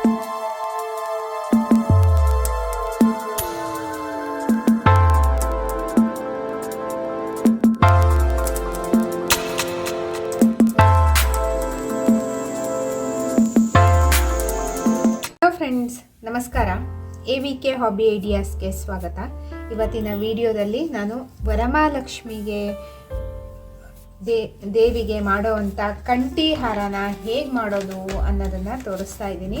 Friends ನಮಸ್ಕಾರ. A V K hobby ಐಡಿಯಾಸ್ಗೆ ಸ್ವಾಗತ. ಇವತ್ತಿನ ವಿಡಿಯೋದಲ್ಲಿ ನಾನು ವರಮಹಾಲಕ್ಷ್ಮಿಗೆ ದೇ, ದೇವಿಗೆ ಮಾಡೋವಂಥ ಕಂಠಿ ಹಾರನ ಹೇಗೆ ಮಾಡೋದು ಅನ್ನೋದನ್ನು ತೋರಿಸ್ತಾ ಇದ್ದೀನಿ.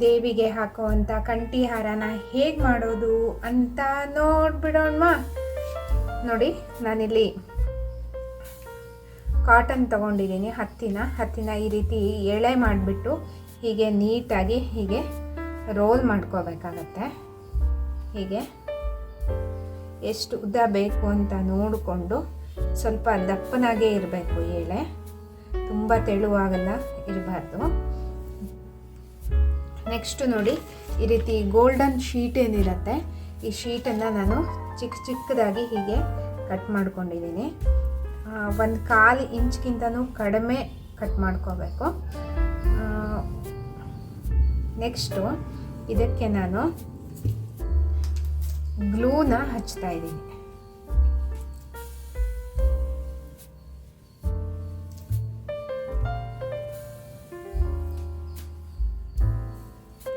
ದೇವಿಗೆ ಹಾಕುವಂಥ ಕಂಠಿ ಹಾರನ ಹೇಗೆ ಮಾಡೋದು ಅಂತ ನೋಡ್ಬಿಡೋಣ ನೋಡಿ, ನಾನಿಲ್ಲಿ ಕಾಟನ್ ತಗೊಂಡಿದ್ದೀನಿ ಹತ್ತಿನ. ಹತ್ತಿನ ಈ ರೀತಿ ಎಳೆ ಮಾಡಿಬಿಟ್ಟು ಹೀಗೆ ನೀಟಾಗಿ ಹೀಗೆ ರೋಲ್ ಮಾಡ್ಕೋಬೇಕಾಗತ್ತೆ. ಹೀಗೆ ಎಷ್ಟು ಉದ್ದ ಬೇಕು ಅಂತ ನೋಡಿಕೊಂಡು ಸ್ವಲ್ಪ ದಪ್ಪನಾಗೇ ಇರಬೇಕು ಎಳೆ. ತುಂಬ ತೆಳುವಾಗಲ್ಲ ಇರಬಾರ್ದು. ನೆಕ್ಸ್ಟು ನೋಡಿ, ಈ ರೀತಿ ಗೋಲ್ಡನ್ ಶೀಟ್ ಏನಿರುತ್ತೆ, ಈ ಶೀಟನ್ನು ನಾನು ಚಿಕ್ಕ ಚಿಕ್ಕದಾಗಿ ಹೀಗೆ ಕಟ್ ಮಾಡ್ಕೊಂಡಿದ್ದೀನಿ. ಒಂದು ಕಾಲು ಇಂಚ್ಗಿಂತನೂ ಕಡಿಮೆ ಕಟ್ ಮಾಡ್ಕೋಬೇಕು. ನೆಕ್ಸ್ಟು ಇದಕ್ಕೆ ನಾನು ಗ್ಲೂನ ಹಚ್ತಾ ಇದ್ದೀನಿ.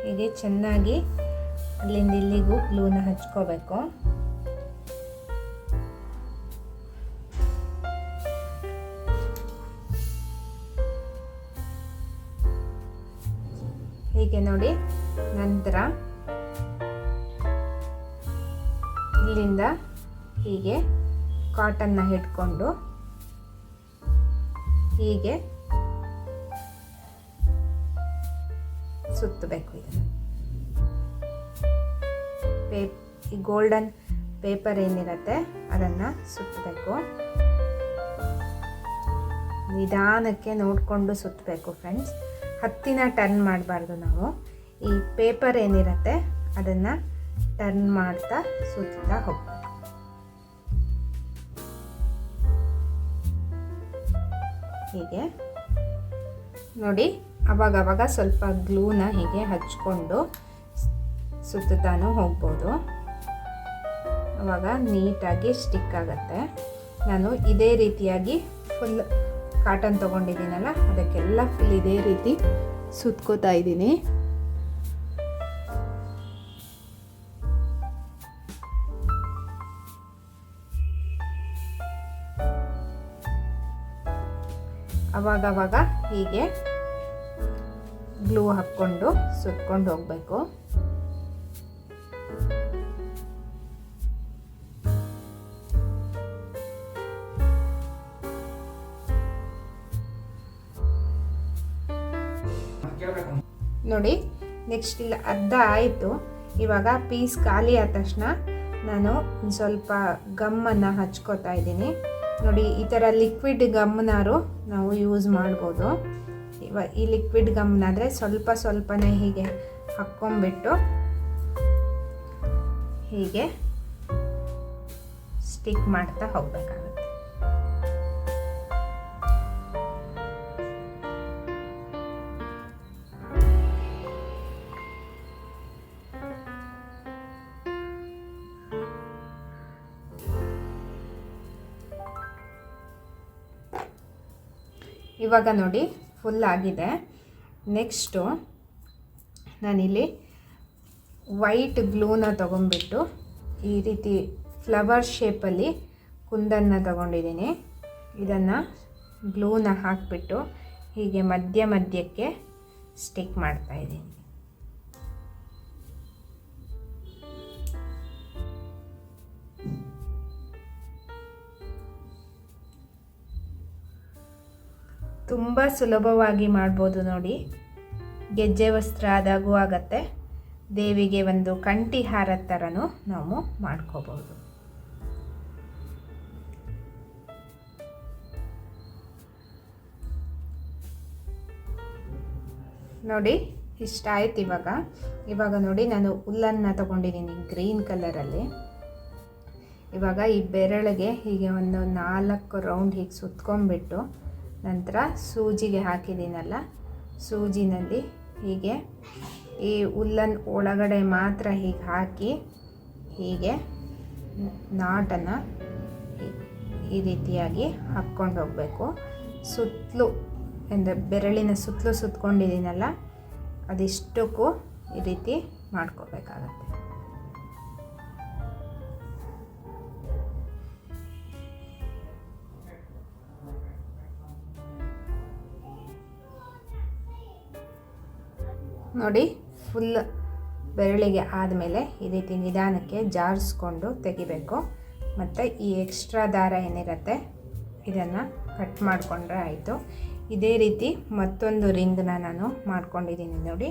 ಹೀಗೆ ಚೆನ್ನಾಗಿ ಅಲ್ಲಿಂದ ಇಲ್ಲಿಗೂ ಗ್ಲೂನ ಹಚ್ಕೋಬೇಕು. ಹೀಗೆ ನೋಡಿ ನಂತರ ಇಲ್ಲಿಂದ ಹೀಗೆ ಕಾಟನ್ನ ಹಿಡ್ಕೊಂಡು ಹೀಗೆ ಸುತ್ತಬೇಕು ಇದನ್ನು. ಪೇಪ್ ಈ ಗೋಲ್ಡನ್ ಪೇಪರ್ ಏನಿರುತ್ತೆ ಅದನ್ನು ಸುತ್ತಬೇಕು. ನಿಧಾನಕ್ಕೆ ನೋಡಿಕೊಂಡು ಸುತ್ತಬೇಕು ಫ್ರೆಂಡ್ಸ್ ಹತ್ತಿನ ಟರ್ನ್ ಮಾಡಬಾರ್ದು ನಾವು. ಈ ಪೇಪರ್ ಏನಿರುತ್ತೆ ಅದನ್ನು ಟರ್ನ್ ಮಾಡ್ತಾ ಸುತ್ತಾ ಹೋಗ್ಬೇಕು. ಹೀಗೆ. ನೋಡಿ ಅವಾಗವಾಗ ಸ್ವಲ್ಪ ಗ್ಲೂನ ಹೀಗೆ ಹಚ್ಕೊಂಡು ಸುತ್ತಾನು ಹೋಗ್ಬೋದು. ಅವಾಗ ನೀಟಾಗಿ ಸ್ಟಿಕ್ ಆಗುತ್ತೆ. ನಾನು ಇದೇ ರೀತಿಯಾಗಿ ಫುಲ್ ಕಾಟನ್ ತೊಗೊಂಡಿದ್ದೀನಲ್ಲ, ಅದಕ್ಕೆಲ್ಲ ಫುಲ್ ಇದೇ ರೀತಿ ಸುತ್ಕೋತಾ ಇದ್ದೀನಿ. ಅವಾಗವಾಗ ಹೀಗೆ ಗ್ಲೂ ಹಾಕ್ಕೊಂಡು ಸುತ್ಕೊಂಡು ಹೋಗಬೇಕು. ನೋಡಿ ನೆಕ್ಸ್ಟ್ ಇಲ್ಲಿ ಅರ್ಧ ಆಯಿತು. ಇವಾಗ ಪೀಸ್ ಖಾಲಿ ಆದ ತಕ್ಷಣ ನಾನು ಸ್ವಲ್ಪ ಗಮ್ಮನ್ನು ಹಚ್ಕೋತಾ ಇದ್ದೀನಿ. ನೋಡಿ, ಈ ಥರ ಲಿಕ್ವಿಡ್ ಗಮ್ನಾರು ನಾವು ಯೂಸ್ ಮಾಡ್ಬೋದು. ಈ ಲಿಕ್ವಿಡ್ ಗಮ್ನಾದರೆ ಸ್ವಲ್ಪ ಸ್ವಲ್ಪನೇ ಹೀಗೆ ಹಾಕ್ಕೊಂಬಿಟ್ಟು ಹೀಗೆ ಸ್ಟಿಕ್ ಮಾಡ್ತಾ ಹೋಗಬೇಕಾಗುತ್ತೆ. ಇವಾಗ ನೋಡಿ ಫುಲ್ ಆಗಿದೆ. ನೆಕ್ಸ್ಟು ನಾನಿಲ್ಲಿ ವೈಟ್ ಗ್ಲೂನ ತೊಗೊಂಬಿಟ್ಟು ಈ ರೀತಿ ಫ್ಲವರ್ ಶೇಪಲ್ಲಿ ಕುಂದನ್ನು ತಗೊಂಡಿದ್ದೀನಿ. ಇದನ್ನು ಗ್ಲೂನ ಹಾಕಿಬಿಟ್ಟು ಹೀಗೆ ಮಧ್ಯ ಮಧ್ಯಕ್ಕೆ ಸ್ಟಿಕ್ ಮಾಡ್ತಾಯಿದ್ದೀನಿ ತುಂಬ ಸುಲಭವಾಗಿ ಮಾಡ್ಬೋದು ನೋಡಿ. ಗೆಜ್ಜೆ ವಸ್ತ್ರ ಆದಾಗೂ ಆಗತ್ತೆ. ದೇವಿಗೆ ಒಂದು ಕಂಠಿ ಹಾರ ಥರನೂ ನಾವು ಮಾಡ್ಕೋಬೋದು ನೋಡಿ, ಇಷ್ಟ ಆಯ್ತು ಇವಾಗ. ಇವಾಗ ನೋಡಿ, ನಾನು ಹುಲ್ಲನ್ನು ತಗೊಂಡಿದ್ದೀನಿ ಗ್ರೀನ್ ಕಲರಲ್ಲಿ. ಇವಾಗ ಈ ಬೆರಳಿಗೆ ಹೀಗೆ ಒಂದು ನಾಲ್ಕು ರೌಂಡ್ ಹೀಗೆ ಸುತ್ಕೊಂಡ್ಬಿಟ್ಟು ನಂತರ ಸೂಜಿಗೆ ಹಾಕಿದ್ದೀನಲ್ಲ, ಸೂಜಿನಲ್ಲಿ ಹೀಗೆ ಈ ಉಲ್ಲನ್ ಒಳಗಡೆ ಮಾತ್ರ ಹೀಗೆ ಹಾಕಿ ಹೀಗೆ ನಾಟನ್ನು ಈ ರೀತಿಯಾಗಿ ಹಾಕ್ಕೊಂಡು ಹೋಗಬೇಕು. ಸುತ್ತಲೂ ಅಂದರೆ ಬೆರಳಿನ ಸುತ್ತಲೂ ಸುತ್ತಕೊಂಡಿದ್ದೀನಲ್ಲ ಅದಿಷ್ಟಕ್ಕೂ ಈ ರೀತಿ ಮಾಡ್ಕೋಬೇಕಾಗತ್ತೆ. ನೋಡಿ ಫುಲ್ ಬೆರಳಿಗೆ ಆದಮೇಲೆ ಈ ರೀತಿ ನಿಧಾನಕ್ಕೆ ಜಾರಿಸ್ಕೊಂಡು ತೆಗಿಬೇಕು. ಮತ್ತು ಈ ಎಕ್ಸ್ಟ್ರಾ ದಾರ ಏನಿರುತ್ತೆ, ಇದನ್ನು ಕಟ್ ಮಾಡಿಕೊಂಡ್ರೆ ಆಯಿತು. ಇದೇ ರೀತಿ ಮತ್ತೊಂದು ರಿಂಗ್ನ ನಾನು ಮಾಡ್ಕೊಂಡಿದ್ದೀನಿ ನೋಡಿ.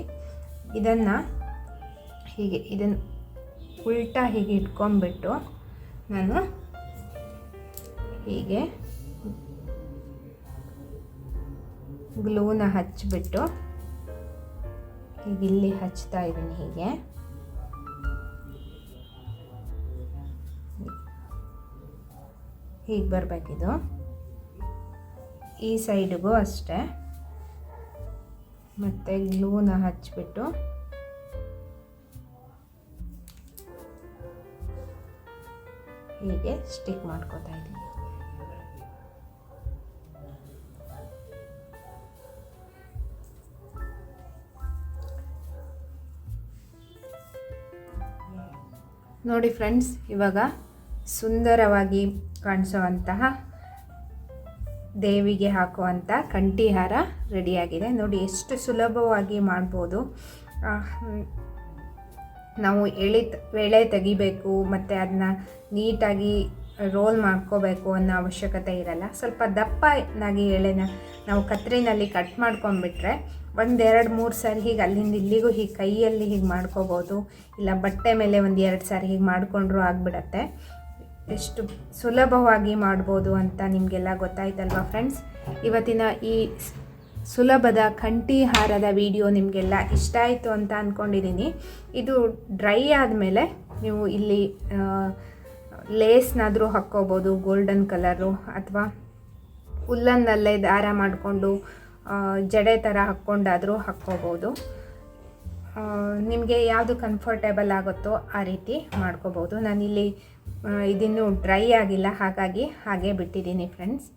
ಇದನ್ನು ಹೀಗೆ ಇದನ್ನು ಉಲ್ಟಾ ಹೀಗೆ ಇಟ್ಕೊಂಡ್ಬಿಟ್ಟು ನಾನು ಹೀಗೆ ಗ್ಲೂನ ಹಚ್ಚಿಬಿಟ್ಟು ಈಗ ಇಲ್ಲಿ ಹಚ್ತಾ ಇದ್ದೀನಿ ಹೀಗೆ. ಹೀಗೆ ಬರಬೇಕಿದು. ಈ ಸೈಡಿಗೂ ಅಷ್ಟೇ. ಮತ್ತು ಗ್ಲೂನ ಹಚ್ಬಿಟ್ಟು. ಹೀಗೆ ಸ್ಟಿಕ್ ಮಾಡ್ಕೋತಾ ಇದ್ದೀನಿ. ನೋಡಿ ಫ್ರೆಂಡ್ಸ್, ಇವಾಗ ಸುಂದರವಾಗಿ ಕಾಣಿಸುವಂತಹ ದೇವಿಗೆ ಹಾಕುವಂಥ ಕಂಠಿಹಾರ ರೆಡಿಯಾಗಿದೆ. ನೋಡಿ ಎಷ್ಟು ಸುಲಭವಾಗಿ ಮಾಡ್ಬೋದು. ನಾವು ಎಳೆ ಎಳೆ ತೆಗಿಬೇಕು, ಮತ್ತು ಅದನ್ನ ನೀಟಾಗಿ ರೋಲ್ ಮಾಡ್ಕೋಬೇಕು ಅನ್ನೋ ಅವಶ್ಯಕತೆ ಇರಲ್ಲ. ಸ್ವಲ್ಪ ದಪ್ಪನಾಗಿ ಎಳೆನ ನಾವು ಕತ್ರಿನಲ್ಲಿ ಕಟ್ ಮಾಡ್ಕೊಂಡ್ಬಿಟ್ರೆ ಒಂದೆರಡು ಮೂರು ಸಾರಿ ಹೀಗೆ ಅಲ್ಲಿಂದ ಇಲ್ಲಿಗೂ ಹೀಗೆ ಕೈಯಲ್ಲಿ ಹೀಗೆ ಮಾಡ್ಕೋಬೋದು. ಇಲ್ಲ ಬಟ್ಟೆ ಮೇಲೆ ಒಂದು ಎರಡು ಸಾರಿ ಹೀಗೆ ಮಾಡಿಕೊಂಡ್ರೂ ಆಗಿಬಿಡತ್ತೆ. ಎಷ್ಟು ಸುಲಭವಾಗಿ ಮಾಡ್ಬೋದು ಅಂತ ನಿಮಗೆಲ್ಲ ಗೊತ್ತಾಯ್ತಲ್ವಾ ಫ್ರೆಂಡ್ಸ್? ಇವತ್ತಿನ ಈ ಸುಲಭದ ಕಂಠಿ ಹಾರದ ವಿಡಿಯೋ ನಿಮಗೆಲ್ಲ ಇಷ್ಟ ಆಯಿತು ಅಂತ ಅಂದ್ಕೊಂಡಿದ್ದೀನಿ ಇದು ಡ್ರೈ ಆದಮೇಲೆ ನೀವು ಇಲ್ಲಿ ಲೇಸ್ನಾದರೂ ಹಾಕ್ಕೋಬೋದು, ಗೋಲ್ಡನ್ ಕಲರು ಅಥವಾ ಹುಲ್ಲನ್ನಲ್ಲೇ ದಾರ ಮಾಡಿಕೊಂಡು ಜಡೆ ಥರ ಹಾಕ್ಕೊಂಡಾದರೂ ಹಾಕ್ಕೋಬೋದು. ನಿಮಗೆ ಯಾವುದು ಕಂಫರ್ಟೇಬಲ್ ಆಗುತ್ತೋ ಆ ರೀತಿ ಮಾಡ್ಕೋಬೋದು. ನಾನಿಲ್ಲಿ ಇದನ್ನು ಡ್ರೈ ಆಗಿಲ್ಲ, ಹಾಗಾಗಿ ಹಾಗೆ ಬಿಟ್ಟಿದ್ದೀನಿ ಫ್ರೆಂಡ್ಸ್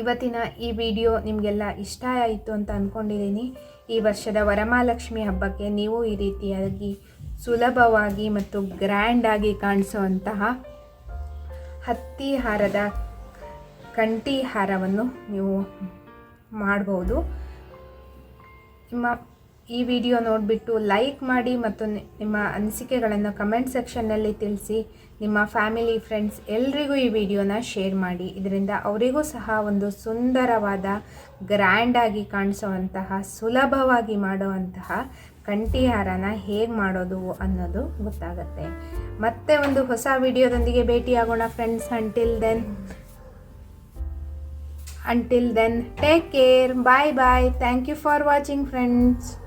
ಇವತ್ತಿನ ಈ ವಿಡಿಯೋ ನಿಮಗೆಲ್ಲ ಇಷ್ಟ ಆಯಿತು ಅಂತ ಅಂದ್ಕೊಂಡಿದ್ದೀನಿ ಈ ವರ್ಷದ ವರಮಹಾಲಕ್ಷ್ಮಿ ಹಬ್ಬಕ್ಕೆ ನೀವು ಈ ರೀತಿಯಾಗಿ ಸುಲಭವಾಗಿ ಮತ್ತು ಗ್ರ್ಯಾಂಡಾಗಿ ಕಾಣಿಸುವಂತಹ ಹತ್ತಿ ಹಾರದ ಕಂಠಿ ಹಾರವನ್ನು ನೀವು ಮಾಡ್ಬೋದು. ನಿಮ್ಮ ಈ ವಿಡಿಯೋ ನೋಡಿಬಿಟ್ಟು ಲೈಕ್ ಮಾಡಿ ಮತ್ತು ನಿಮ್ಮ ಅನಿಸಿಕೆಗಳನ್ನು ಕಮೆಂಟ್ ಸೆಕ್ಷನ್ನಲ್ಲಿ ತಿಳಿಸಿ. ನಿಮ್ಮ ಫ್ಯಾಮಿಲಿ, ಫ್ರೆಂಡ್ಸ್ ಎಲ್ರಿಗೂ ಈ ವಿಡಿಯೋನ ಶೇರ್ ಮಾಡಿ. ಇದರಿಂದ ಅವರಿಗೂ ಸಹ ಒಂದು ಸುಂದರವಾದ ಗ್ರ್ಯಾಂಡಾಗಿ ಕಾಣಿಸುವಂತಹ, ಸುಲಭವಾಗಿ ಮಾಡುವಂತಹ ಕಂಠಿಹಾರನ ಹೇಗೆ ಮಾಡೋದು ಅನ್ನೋದು ಗೊತ್ತಾಗುತ್ತೆ. ಮತ್ತೆ ಒಂದು ಹೊಸ ವಿಡಿಯೋದೊಂದಿಗೆ ಭೇಟಿಯಾಗೋಣ friends. Until then until then take care bye bye thank you for watching friends.